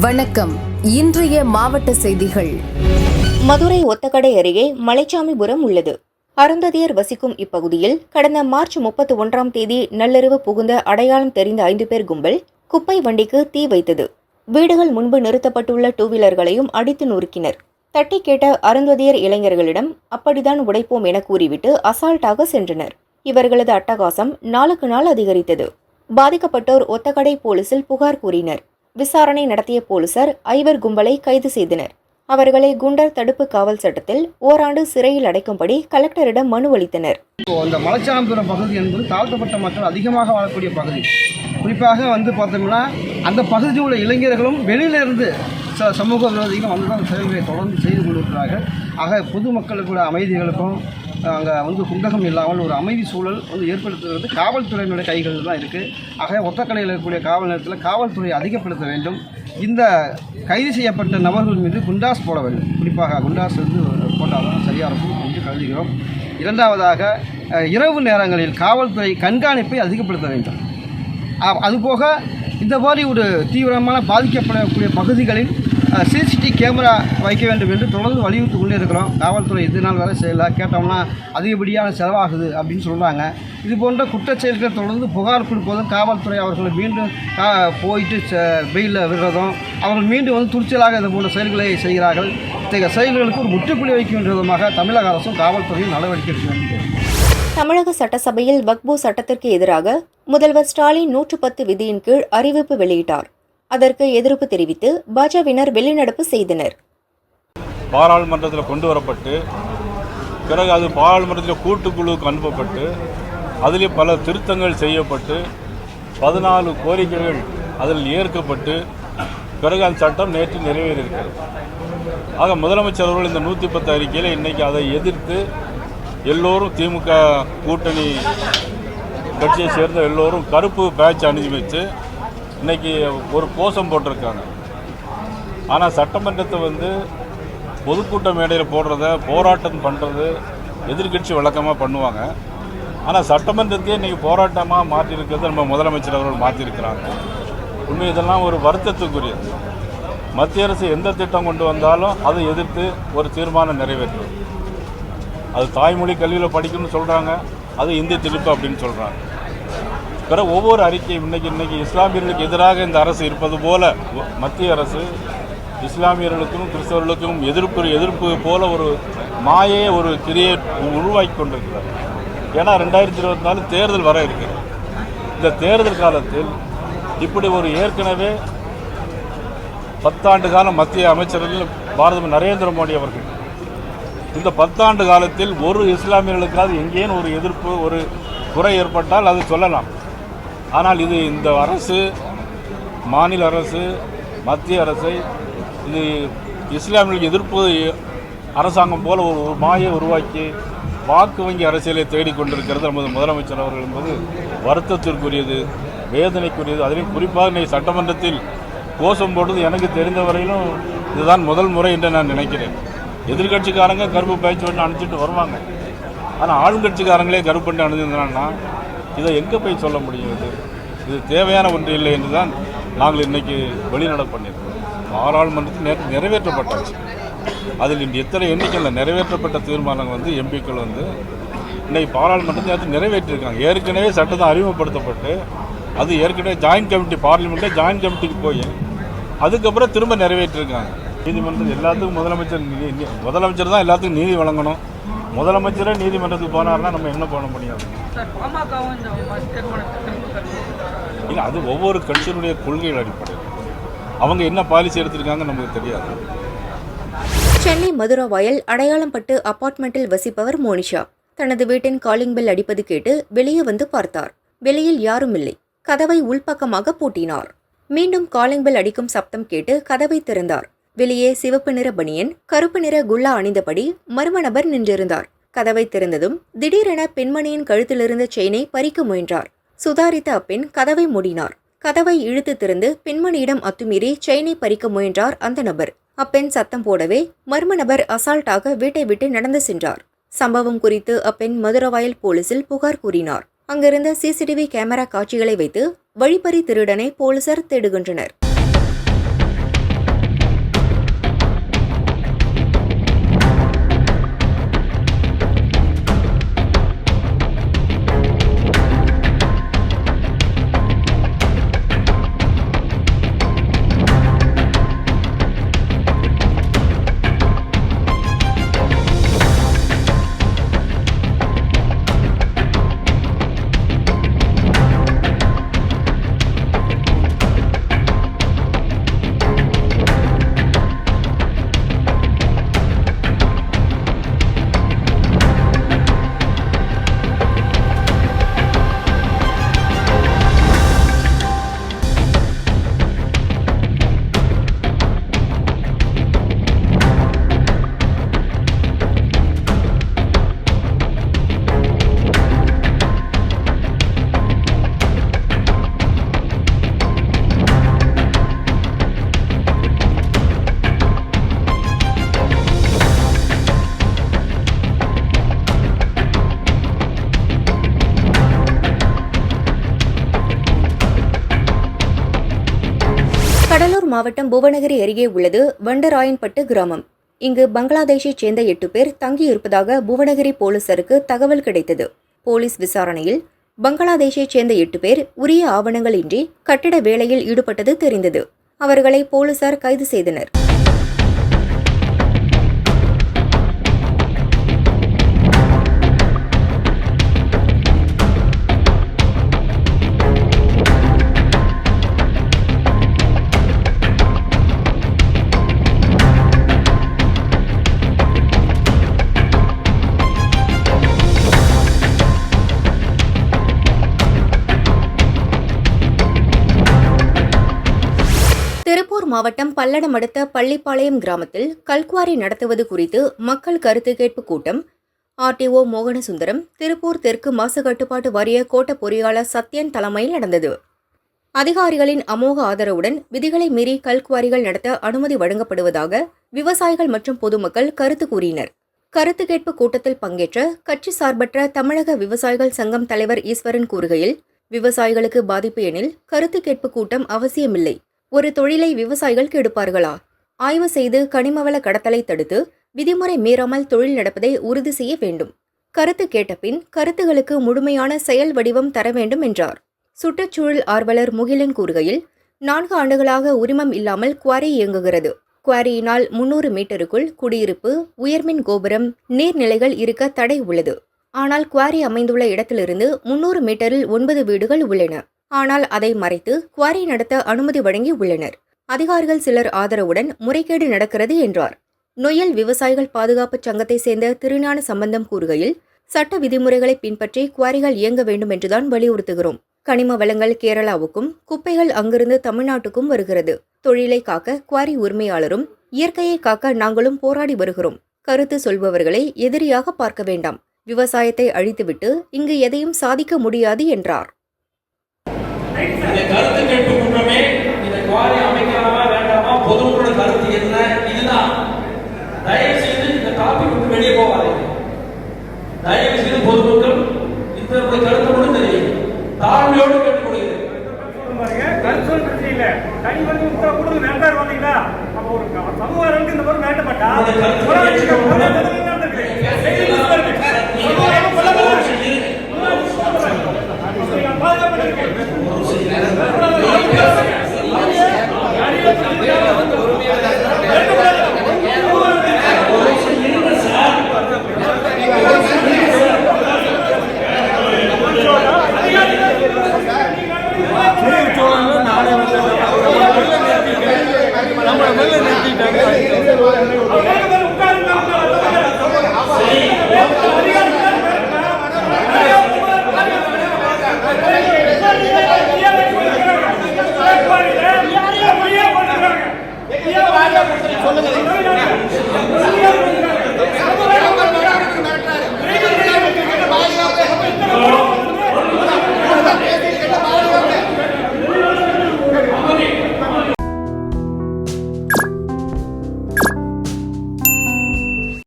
வணக்கம். இன்றைய மாவட்ட செய்திகள். மதுரை ஒத்தக்கடை அருகே மலைச்சாமிபுரம் உள்ளது. அருந்ததியர் வசிக்கும் இப்பகுதியில் கடந்த மார்ச் முப்பத்தி ஒன்றாம் தேதி நள்ளிரவு புகுந்த அடையாளம் தெரிந்த ஐந்து பேர் கும்பல் குப்பை வண்டிக்கு தீ வைத்தது. வீடுகள் முன்பு நிறுத்தப்பட்டுள்ள டூ வீலர்களையும் அடித்து நொறுக்கினர். தட்டி கேட்ட அருந்ததியர் இளைஞர்களிடம் அப்படிதான் உடைப்போம் என கூறிவிட்டு அசால்ட்டாக சென்றனர். இவர்களது அட்டகாசம் நாளுக்கு நாள் அதிகரித்தது. பாதிக்கப்பட்டோர் ஒத்தக்கடை போலீசில் புகார் கூறினர். விசாரணை நடத்திய போலீசார் ஐவர் கும்பலை கைது செய்தனர். அவர்களை குண்டர் தடுப்பு காவல் சட்டத்தில் ஓராண்டு சிறையில் அடைக்கும்படி கலெக்டரிடம் மனு அளித்தனர். இப்போ இந்த மலைச்சாம்பரம் பகுதி என்பது தாழ்த்தப்பட்ட மக்கள் அதிகமாக வாழக்கூடிய பகுதி. குறிப்பாக வந்து பார்த்தோம்னா அந்த பகுதியில் உள்ள இளைஞர்களும் வெளியிலிருந்து ச சமூக விரோதிகள் வந்து தான் செயல்களை தொடர்ந்து செய்து கொண்டிருக்கிறார்கள். ஆக பொதுமக்களுக்குள்ள அமைதிகளுக்கும் அங்கே வந்து குண்டகம் இல்லாமல் ஒரு அமைதி சூழல் வந்து ஏற்படுத்துகிறது. காவல்துறையினுடைய கைகளில் தான் இருக்குது ஆக ஒத்தக்கடையில் இருக்கக்கூடிய காவல் நிலையத்தில் காவல்துறை அதிகப்படுத்த வேண்டும். இந்த கைது செய்யப்பட்ட நபர்கள் மீது குண்டாஸ் போட வேண்டும். குறிப்பாக குண்டாஸ் வந்து போட்டால் தான் சரியாக இருக்கும் என்று கருதுகிறோம். இரண்டாவதாக இரவு நேரங்களில் காவல்துறை கண்காணிப்பை அதிகப்படுத்த வேண்டும். அதுபோக இந்த மாதிரி ஒரு தீவிரமான பாதிக்கப்படக்கூடிய பகுதிகளில் சிசிடிவி கேமரா வைக்க வேண்டும் என்று தொடர்ந்து வலியுறுத்தி கொண்டே இருக்கிறோம். காவல்துறை இது நாள் வரை செய்யலை. கேட்டோம்னா அதிகப்படியான செலவாகுது அப்படின்னு சொல்கிறாங்க இது போன்ற குற்றச் செயல்கள் தொடர்ந்து புகார் கொடுப்பதும் காவல்துறை அவர்களை மீண்டும் போயிட்டு வெயிலில் விடுறதும் அவர்கள் மீண்டும் வந்து துணிச்சலாக இது போன்ற செயல்களை செய்கிறார்கள். இத்தகைய செயல்களுக்கு ஒரு முற்றுப்புள்ளி வைக்கும் விதமாக தமிழக அரசும் காவல்துறையும் நடவடிக்கை எடுக்க வேண்டும். தமிழக சட்டசபையில் வக்பு சட்டத்திற்கு எதிராக முதல்வர் ஸ்டாலின் நூற்று பத்து விதியின் கீழ் அறிவிப்பு வெளியிட்டார். அதற்கு எதிர்ப்பு தெரிவித்து பாஜவினர் வெளிநடப்பு செய்தனர். பாராளுமன்றத்தில் கொண்டு வரப்பட்டு பிறகு அது பாராளுமன்றத்தில் கூட்டுக்குழுவுக்கு அனுப்பப்பட்டு அதிலே பல திருத்தங்கள் செய்யப்பட்டு பதினாலு கோரிக்கைகள் அதில் ஏற்கப்பட்டு பிறகு அந்த சட்டம் நேற்று நிறைவேறியிருக்கிறது. ஆக முதலமைச்சர் அவர்கள் இந்த நூற்றி பத்து அறிக்கையில் இன்றைக்கி அதை எதிர்த்து எல்லோரும் திமுக கூட்டணி கட்சியை சேர்ந்த எல்லோரும் கருப்பு பேட்ச் அணிஞ்சு வச்சு இன்னைக்கு ஒரு கோஷம் போட்டிருக்காங்க. ஆனால் சட்டமன்றத்தை வந்து பொதுக்கூட்ட மேடையில் போடுறத போராட்டம் பண்ணுறது எதிர்க்கட்சி வழக்கமாக பண்ணுவாங்க. ஆனால் சட்டமன்றத்தையே இன்றைக்கி போராட்டமாக மாற்றிருக்கிறது நம்ம முதலமைச்சர் அவர்கள் மாற்றிருக்கிறாங்க உண்மை இதெல்லாம் ஒரு வருத்தத்துக்குரியது. மத்திய அரசு எந்த திட்டம் கொண்டு வந்தாலும் அதை எதிர்த்து ஒரு தீர்மானம் நிறைவேற்றும் அது தாய்மொழி கல்வியில் படிக்கணும்னு சொல்கிறாங்க அது இந்தி திருப்பு அப்படின்னு சொல்கிறாங்க பிற ஒவ்வொரு அறிக்கையும் இன்னைக்கு இன்னைக்கு இஸ்லாமியர்களுக்கு எதிராக இந்த அரசு இருப்பது போல மத்திய அரசு இஸ்லாமியர்களுக்கும் கிறிஸ்தவர்களுக்கும் எதிர்ப்பு எதிர்ப்பு போல ஒரு மாயை ஒரு கிரியேட் உருவாக்கி கொண்டிருக்கிறார் ஏன்னா ரெண்டாயிரத்தி இருபத்தி நாலு தேர்தல் வர இருக்கிறது இந்த தேர்தல் காலத்தில் இப்படி ஒரு ஏற்கனவே பத்தாண்டு காலம் மத்திய அமைச்சர்கள் பாரத நரேந்திர மோடி அவர்கள். இந்த பத்தாண்டு காலத்தில் ஒரு இஸ்லாமியர்களுக்காவது எங்கேயும் ஒரு எதிர்ப்பு ஒரு குறை ஏற்பட்டால் அது சொல்லலாம். ஆனால் இது இந்த அரசு மாநில அரசு மத்திய அரசை இது இஸ்லாமியர்களுக்கு எதிர்ப்பு அரசாங்கம் போல ஒரு ஒரு மாயை உருவாக்கி வாக்கு வங்கி அரசியலை தேடிக்கொண்டிருக்கிறது நமது முதலமைச்சர் அவர்கள் என்பது வருத்தத்திற்குரியது வேதனைக்குரியது. அதிலும் குறிப்பாக இன்னைக்கு சட்டமன்றத்தில் கோஷம் போடுவது எனக்கு தெரிந்த வரையிலும் இதுதான் முதல் முறை என்று நான் நினைக்கிறேன். எதிர்கட்சிக்காரங்க கருப்பு பயிற்சி பண்ணி அனுப்பிச்சிட்டு வருவாங்க. ஆனால் ஆளுங்கட்சிக்காரங்களே கருப்பு பண்ணி அனுப்பிச்சிருந்தாங்கன்னா இதை எங்கே போய் சொல்ல முடியும் இது? இது தேவையான ஒன்று இல்லை என்று தான் நாங்கள் இன்றைக்கி வெளிநடப்பு பண்ணியிருக்கோம். பாராளுமன்றத்தில் நேற்று நிறைவேற்றப்பட்டாச்சு. அதில் இன்று எத்தனை எண்ணிக்கையில் நிறைவேற்றப்பட்ட தீர்மானங்கள் வந்து எம்பிக்கள் வந்து இன்றைக்கி பாராளுமன்றத்தில் நேற்று நிறைவேற்றிருக்காங்க. ஏற்கனவே சட்டத்தை அறிமுகப்படுத்தப்பட்டு அது ஏற்கனவே ஜாயின்ட் கமிட்டி பார்லிமெண்ட்டே ஜாயின்ட் கமிட்டிக்கு போய் அதுக்கப்புறம் திரும்ப நிறைவேற்றிருக்காங்க. நீதிமன்றம் எல்லாத்துக்கும் முதலமைச்சர் முதலமைச்சர் தான் எல்லாத்துக்கும் நீதி வழங்கணும். முதலமைச்சரே நீதிமன்றத்துக்கு போனார்னா நம்ம என்ன பண்ண முடியாது இல்லை அது ஒவ்வொரு கட்சியினுடைய கொள்கைகள் அடிப்படையில். அவங்க என்ன பாலிசி எடுத்திருக்காங்க நமக்கு தெரியாது. சென்னை மதுரவாயல் அடையாளம் பட்டு அபார்ட்மெண்ட்டில் வசிப்பவர் மோனிஷா. தனது வீட்டின் காலிங் பெல் அடிப்பது கேட்டு வெளியே வந்து பார்த்தார். வெளியில் யாரும் இல்லை கதவை உள்பக்கமாக பூட்டினார். மீண்டும் காலிங் பெல் அடிக்கும் சப்தம் கேட்டு கதவை திறந்தார். வெளியே சிவப்பு நிற பனியன் கருப்பு நிற குல்லா அணிந்தபடி மர்ம நபர் நின்றிருந்தார். கதவை திறந்ததும் திடீரென பெண்மணியின் கழுத்திலிருந்த செயினை பறிக்க முயன்றார். சுதாரித்த அப்பெண் கதவை மூடினார். கதவை இழுத்து திறந்து பெண்மணியிடம் அத்துமீறி செயினை பறிக்க முயன்றார் அந்த நபர். அப்பெண் சத்தம் போடவே மர்ம நபர் அசால்ட்டாக வீட்டை விட்டு நடந்து சென்றார். சம்பவம் குறித்து அப்பெண் மதுரவாயல் போலீசில் புகார் கூறினார். அங்கிருந்த சிசிடிவி கேமரா காட்சிகளை வைத்து வழிப்பறி திருடனை போலீசார் தேடுகின்றனர். மாவட்டம் புவனகிரி அருகே உள்ளது வண்டராயன்பட்டு கிராமம். இங்கு பங்களாதேஷைச் சேர்ந்த எட்டு பேர் தங்கியிருப்பதாக புவனகிரி போலீசாருக்கு தகவல் கிடைத்தது. போலீஸ் விசாரணையில் பங்களாதேஷைச் சேர்ந்த எட்டு பேர் உரிய ஆவணங்களின்றி கட்டிட வேலையில் ஈடுபட்டது தெரிந்தது. அவர்களை போலீசார் கைது செய்தனர். மாவட்டம் பல்லடம் அடுத்த பள்ளிப்பாளையம் கிராமத்தில் கல்குவாரி நடத்துவது குறித்து மக்கள் கருத்து கேட்பு கூட்டம். ஆர்டிஓ மோகனசுந்தரம் திருப்பூர் தெற்கு மாசு கட்டுப்பாட்டு வாரிய கோட்ட பொறியாளர் சத்யன் தலைமையில் நடந்தது. அதிகாரிகளின் அமோக ஆதரவுடன் விதிகளை மீறி கல்குவாரிகள் நடத்த அனுமதி வழங்கப்படுவதாக விவசாயிகள் மற்றும் பொதுமக்கள் கருத்து கூறினர். கருத்து கேட்பு கூட்டத்தில் பங்கேற்ற கட்சி சார்பற்ற தமிழக விவசாயிகள் சங்கம் தலைவர் ஈஸ்வரன் கூறுகையில் விவசாயிகளுக்கு பாதிப்பு எனில் கருத்து கேட்பு கூட்டம் அவசியமில்லை. ஒரு தொழிலை விவசாயிகள் கெடுப்பார்களா? ஆய்வு செய்து கனிமவள கடத்தலை தடுத்து விதிமுறை மீறாமல் தொழில் நடப்பதை உறுதி செய்ய வேண்டும். கருத்து கேட்டபின் கருத்துகளுக்கு முழுமையான செயல் வடிவம் தர வேண்டும் என்றார். சுற்றுச்சூழல் ஆர்வலர் முகிலன் கூறுகையில் நான்கு ஆண்டுகளாக உரிமம் இல்லாமல் குவாரி இயங்குகிறது. குவாரியினால் முன்னூறு மீட்டருக்குள் குடியிருப்பு உயர்மின் கோபுரம் நீர்நிலைகள் இருக்க தடை உள்ளது. ஆனால் குவாரி அமைந்துள்ள இடத்திலிருந்து முன்னூறு மீட்டரில் ஒன்பது வீடுகள் உள்ளன. ஆனால் அதை மறைத்து குவாரி நடத்த அனுமதி வழங்கி உள்ளனர். அதிகாரிகள் சிலர் ஆதரவுடன் முறைகேடு நடக்கிறது என்றார். நொயல் விவசாயிகள் பாதுகாப்பு சங்கத்தை சேர்ந்த திருஞான சம்பந்தம் கூறுகையில் சட்ட விதிமுறைகளை பின்பற்றி குவாரிகள் இயங்க வேண்டும் என்றுதான் வலியுறுத்துகிறோம். கனிம வளங்கள் கேரளாவுக்கும் குப்பைகள் அங்கிருந்து தமிழ்நாட்டுக்கும் வருகிறது. தொழிலை காக்க குவாரி உரிமையாளரும் இயற்கையை காக்க நாங்களும் போராடி வருகிறோம். கருத்து சொல்பவர்களை எதிரியாக பார்க்க வேண்டாம். விவசாயத்தை அழித்துவிட்டு இங்கு எதையும் சாதிக்க முடியாது என்றார். இந்த கருத்து கேட்பு குற்றமே இந்த குவாரி அமைக்கலாமா வேண்டாமா பொதுமக்களோட சொல்லுங்க.